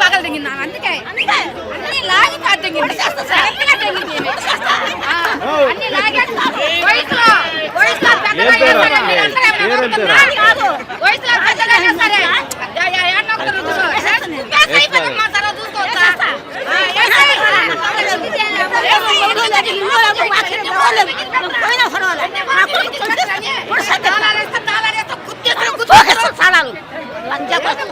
బాగా తెగింది అందుకే అన్ని లాగి కాదు తెగింది గట్టిగా తెగింది ఆ, అన్ని లాగేసి వయసులో వయసులో పెద్దగా ఏం పేరు? చేస్తారు, మీరందరూ ఏమన్నా పేరేం పేరు? నాది కాదు. వయసులో লজ্জা কথা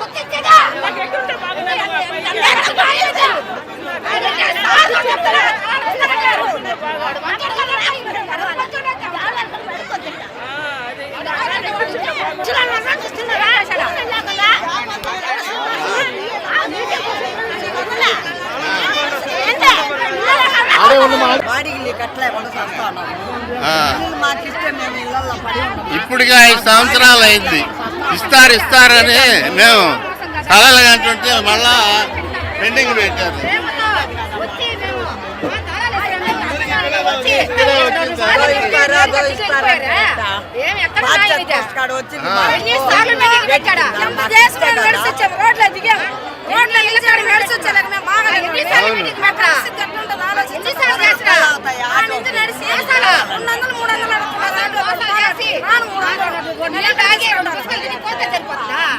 ఇప్పటికి ఐదు సంవత్సరాలు అయింది. ఇస్తారు ఇస్తారని మేము కలలు అంటుంటే మళ్ళా పెండింగ్ పెట్టారు. ఇస్తారా,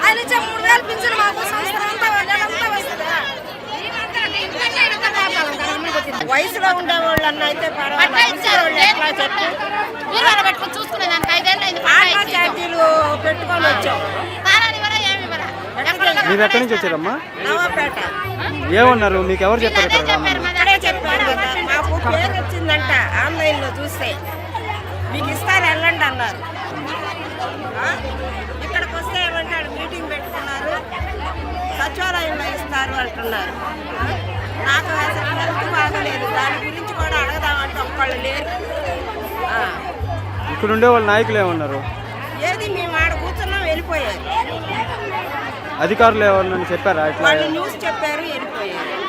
ఆయన ఇచ్చే మూడు వేలు పింఛను మాకు సంవత్సరం అంతా నెలంతా వస్తుందా? మేమంతా ఇంతకంటే ఇంత కాపాలంటారు, అమ్మకి వచ్చింది. వయసులో ఉండే వాళ్ళన్న అయితే పెట్టుకొని. ఛార్జీలు వచ్చాం. మీరు ఎక్కడి నుంచి వచ్చారమ్మా? నవాపేట ఏమన్నారు? మీకు ఎవరు చెప్పారు చెప్పారు రమ్మని? మరి. ఇక్కడే చెప్పారు కదా. మాకు పేరు వచ్చిందంట ఆన్లైన్లో చూస్తే. మీకు ఇస్తారు వెళ్ళండి అన్నారు? ఇక్కడికి వస్తే ఏమంటాడు మీటింగ్ పెట్టుకున్నారు. సచివాలయంలో ఇస్తారు అంటున్నారు. ఆ? నాకు అసలు హెల్త్ బాగలేదు. దాని గురించి కూడా అడగదామంటే ఒక్కళ్ళు లేరు. ఆ. ఇక్కడ ఉండే వాళ్ళ నాయకులు ఏమన్నారు? ఏది? మేము ఆడ కూర్చున్నాం వెళ్ళిపోయారు. అధికారులు ఏమన్నా చెప్పారా? ఇట్లా వాళ్ళు న్యూస్ చెప్పారు వెళ్ళిపోయారు.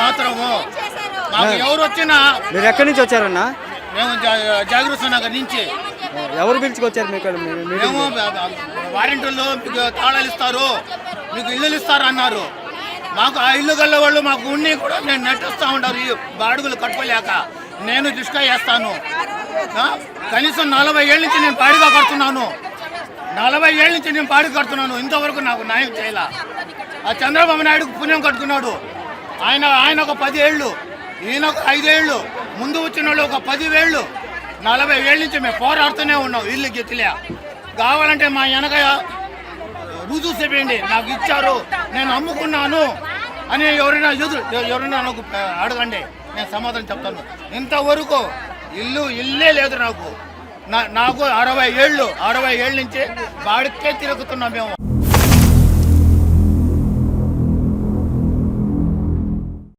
మాత్రము మాకు ఎవరు వచ్చినా మీరు ఎక్కడి నుంచి వచ్చారన్నా? మేము జా- జాగృత నగర్ నుంచి. ఎవరు పిలుచుకొచ్చారు మీకు మేము వారంటీల్లో మీకు తాళాలు ఇస్తారు మీకు ఇల్లులు ఇస్తారు అన్నారు. మాకు ఆ ఇల్లు గల్ల వాళ్ళు మాకు ఉండి కూడా నేను నెట్టిస్తూ ఉంటారు ఈ బాడుగులు కట్టుకోలేక. నేను రిస్కా చేస్తాను. కనీసం నలభై ఏళ్ళ నుంచి నేను పాడిగా కడుతున్నాను. నలభై ఏళ్ళ నుంచి నేను పాడి కడుతున్నాను. ఇంతవరకు నాకు న్యాయం చేయాల. ఆ చంద్రబాబు నాయుడుకు పుణ్యం కట్టుకున్నాడు. ఆయన ఆయన ఒక పది ఏళ్ళు ఈయన ఒక ఐదేళ్ళు ముందు వచ్చిన వాళ్ళు ఒక పదివేళ్ళు. నలభై ఏళ్ళ నుంచి మేము పోరాడుతూనే ఉన్నాం. ఇల్లు గెత్తిలే కావాలంటే మా వెనక రుజువు చెప్పండి. నాకు ఇచ్చారు. నేను అమ్ముకున్నాను. అని ఎవరైనా ఎదురు ఎవరైనా నాకు అడగండి. నేను సమాధానం చెప్తాను. ఇంతవరకు ఇల్లు ఇల్లే లేదు నాకు. నా- నాకు అరవై ఏళ్ళు అరవై ఏళ్ళ నుంచి బాడికే తిరుగుతున్నాం మేము.